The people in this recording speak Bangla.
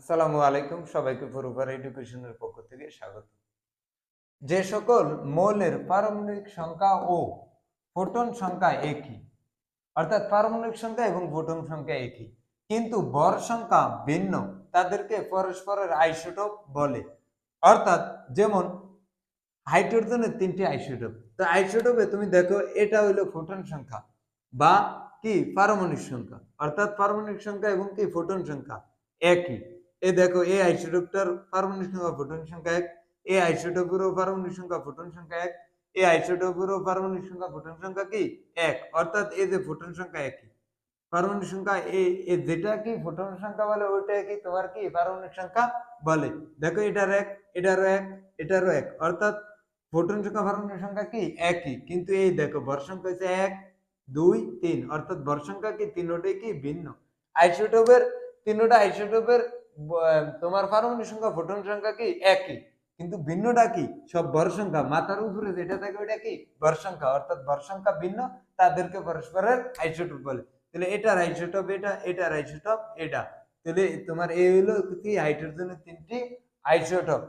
আসসালামু আলাইকুম, সবাইকে পুরোবার এডুকেশনের পক্ষ থেকে স্বাগত। যে সকল মৌলের পারমাণবিক সংখ্যা ও ফোটন সংখ্যা একই, অর্থাৎ পারমাণবিক সংখ্যা এবং ফোটন সংখ্যা একই, কিন্তু বর সংখ্যা ভিন্ন, তাদেরকে পরস্পরের আইসোটোপ বলে। অর্থাৎ যেমন হাইড্রোজেনের তিনটি আইসোটোপ, তো আইসোটোপে তুমি দেখো এটা হইল ফোটন সংখ্যা বা কি পারমাণবিক সংখ্যা, অর্থাৎ পারমাণবিক সংখ্যা এবং কি ফোটন সংখ্যা একই। এ দেখো এই আইসোটোপটার পারমাণবিক সংখ্যা ফোটন সংখ্যা এক এই আইসোটোপেরও পারমাণবিক সংখ্যা ফোটন সংখ্যা এক এই আইসোটোপেরও পারমাণবিক সংখ্যা ফোটন সংখ্যা কি? এক। অর্থাৎ এই যে ফোটন সংখ্যা একই। পারমাণবিক সংখ্যা এই যেটা কি ফোটন সংখ্যা বলে, ওইটা কি তোমার কি? পারমাণবিক সংখ্যা বলে। দেখো, এটার এক, এটারও এক এটারও এক। অর্থাৎ ফোটন সংখ্যা, পারমাণবিক সংখ্যা কি? একই। কিন্তু এই দেখো ভর হচ্ছে এক, দুই, তিন। অর্থাৎ ভর সংখ্যা কি? তিনোটাই কি? ভিন্ন। আইসোটোপের, তিনোটা আইসোটোপের তোমার পারমাণবিক সংখ্যা, ফোটন সংখ্যা কি? একই। কিন্তু ভিন্নটা কি? সব ভর সংখ্যা। মাথার উপরে যেটা থাকে ওইটা কি? ভর সংখ্যা। অর্থাৎ ভর সংখ্যা ভিন্ন, তাদেরকে পরস্পরের আইসোটোপ বলে। তাহলে এটা আইসোটোপ এটা এটা আইসোটোপ এটা। তাহলে তোমার এই হলো কি? হাইড্রোজেনের তিনটি আইসোটোপ।